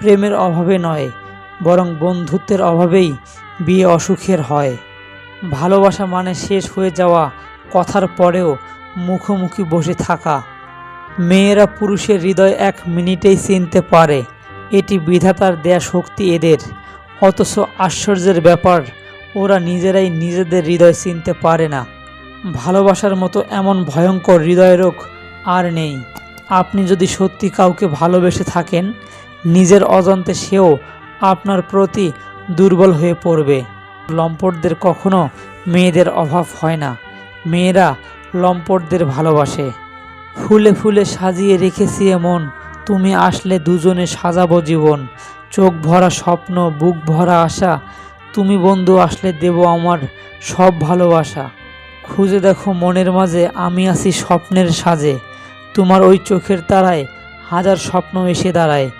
প্রেমের অভাবে নয়, বরং বন্ধুত্বের অভাবেই বিয়ে অসুখের হয়। ভালোবাসা মানে শেষ হয়ে যাওয়া কথার পরেও মুখোমুখি বসে থাকা। মেয়েরা পুরুষের হৃদয় এক মিনিটেই চিনতে পারে, এটি বিধাতার দেয়া শক্তি এদের। অথচ আশ্চর্যের ব্যাপার, ওরা নিজেরাই নিজেদের হৃদয় চিনতে পারে না। ভালোবাসার মতো এমন ভয়ঙ্কর হৃদয় রোগ আর নেই। আপনি যদি সত্যি কাউকে ভালোবেসে থাকেন নিজের অজান্তে সেও আপনার প্রতি দুর্বল হয়ে পড়বে। লম্পটদের কখনো মেয়েদের অভাব হয় না। মেয়েরা লম্পটদের ভালোবাসে। ফুলে ফুলে সাজিয়ে রেখেছি এমন, তুমি আসলে দুজনে সাজাবো জীবন। চোখ ভরা স্বপ্ন, বুক ভরা আশা, তুমি বন্ধু আসলে দেব আমার সব ভালোবাসা। খুঁজে দেখো মনের মাঝে আমি আছি স্বপ্নের সাজে। তোমার ওই চোখের তারায় হাজার স্বপ্ন এসে দাঁড়ায়।